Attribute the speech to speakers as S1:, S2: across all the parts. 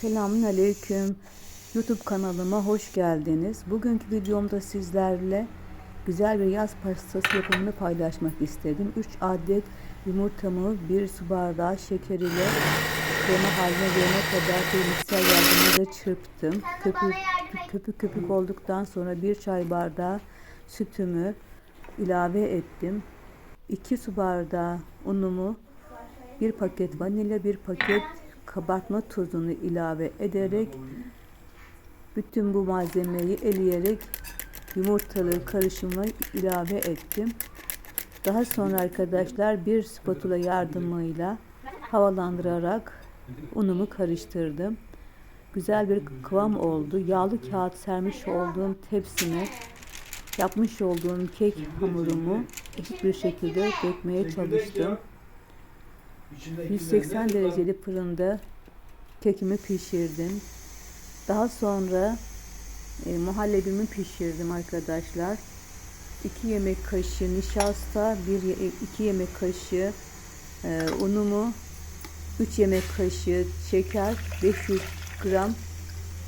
S1: Selamun Aleyküm. YouTube kanalıma hoş geldiniz. Bugünkü videomda sizlerle güzel bir yaz pastası yapımını paylaşmak istedim. 3 adet yumurtamı 1 su bardağı şeker ile krema haline gelene kadar bir mikser yardımıyla çırptım. Köpük, köpük köpük olduktan sonra 1 çay bardağı sütümü ilave ettim. 2 su bardağı unumu, 1 paket vanilya, 1 paket kabartma tozunu ilave ederek bütün bu malzemeyi eleyerek yumurtalı karışımı ilave ettim. Daha sonra arkadaşlar bir spatula yardımıyla havalandırarak unumu karıştırdım. Güzel bir kıvam oldu. Yağlı kağıt sermiş olduğum tepsime yapmış olduğum kek hamurumu eşit bir şekilde dökmeye çalıştım. 180 dereceli fırında kekimi pişirdim. Daha sonra e, muhallebimi pişirdim arkadaşlar. 2 yemek kaşığı nişasta, 1 2 yemek kaşığı e, unumu, 3 yemek kaşığı şeker, 500 gram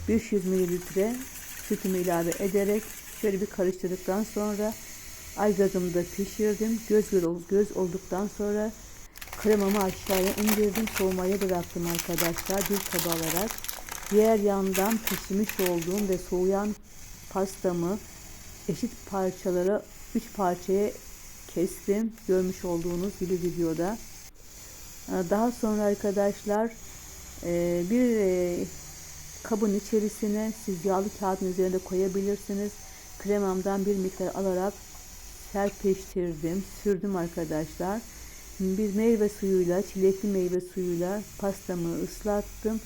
S1: 500 mililitre sütümü ilave ederek şöyle bir karıştırdıktan sonra ay gazımda pişirdim. Göz göz, göz olduktan sonra Kremamı aşağıya indirdim. Soğumaya bıraktım arkadaşlar. Bir kaba alarak. Diğer yandan pişmiş olduğum ve soğuyan pastamı eşit parçalara 3 parçaya kestim. Görmüş olduğunuz gibi videoda. Daha sonra arkadaşlar e, bir e, kabın içerisine siz yağlı kağıdın üzerinde koyabilirsiniz. Kremamdan bir miktar alarak serpiştirdim. Sürdüm arkadaşlar. Bir meyve suyuyla, çilekli meyve suyuyla pastamı ıslattım.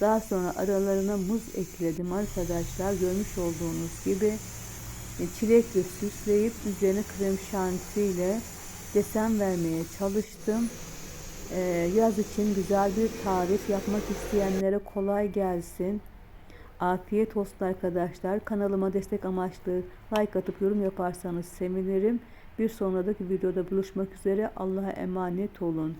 S1: Daha sonra aralarına muz ekledim arkadaşlar. Görmüş olduğunuz gibi e, çilekle süsleyip üzerine krem şanti ile desen vermeye çalıştım. Ee, yaz için güzel bir tarif yapmak isteyenlere kolay gelsin. Afiyet olsun arkadaşlar. Kanalıma destek amaçlı like atıp yorum yaparsanız sevinirim. Bir sonraki videoda buluşmak üzere. Allah'a emanet olun.